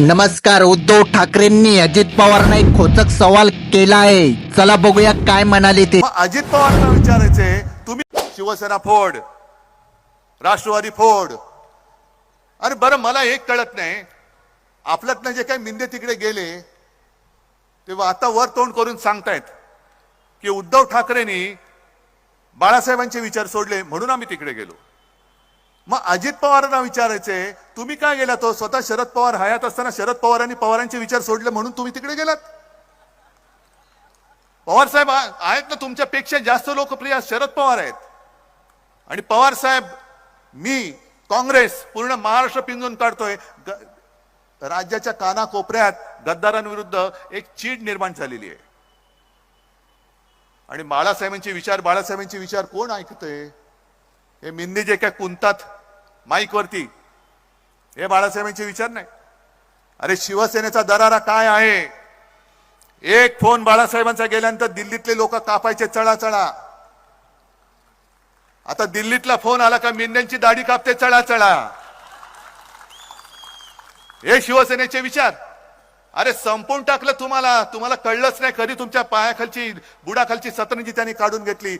नमस्कार उद्धव ठाकरेंनी अजित पवारना एक खोचक सवाल केला आहे चला बघूया काय म्हणाले ते. मग अजित पवारांना विचारायचे तुम्ही शिवसेना फोड राष्ट्रवादी फोड. अरे बरं मला एक कळत नाही. आपल्यातनं जे काही मिंदे तिकडे गेले तेव्हा आता वर तोंड करून सांगतायत की उद्धव ठाकरेंनी बाळासाहेबांचे विचार सोडले म्हणून आम्ही तिकडे गेलो. मग अजित पवारांना विचारायचे तुम्ही काय गेला तो? स्वतः शरद पवार हयात असताना शरद पवारांनी पवारांचे विचार सोडले म्हणून तुम्ही तिकडे गेलात. पवार साहेब आहेत ना तुमच्यापेक्षा जास्त लोकप्रिय शरद पवार आहेत. आणि पवार साहेब मी काँग्रेस पूर्ण महाराष्ट्र पिंजून काढतोय. ग- राज्याच्या कानाकोपऱ्यात गद्दारांविरुद्ध एक चीड निर्माण झालेली आहे. आणि बाळासाहेबांचे विचार बाळासाहेबांचे विचार कोण ऐकतंय? हे मिंदी जे काय कुंतात माईकवरती हे बाळासाहेबांचे विचार नाही. अरे शिवसेनेचा दरारा काय आहे? एक फोन बाळासाहेबांचा गेल्यानंतर दिल्लीतले लोक कापायचे चढा चढा आता दिल्लीतला फोन आला का मेंढ्यांची दाढी कापते चढा चढा हे शिवसेनेचे विचार. अरे संपवून टाकलं तुम्हाला. तुम्हाला कळलंच नाही कधी तुमच्या पायाखालची बुडाखालची सतरंजी त्यांनी काढून घेतली.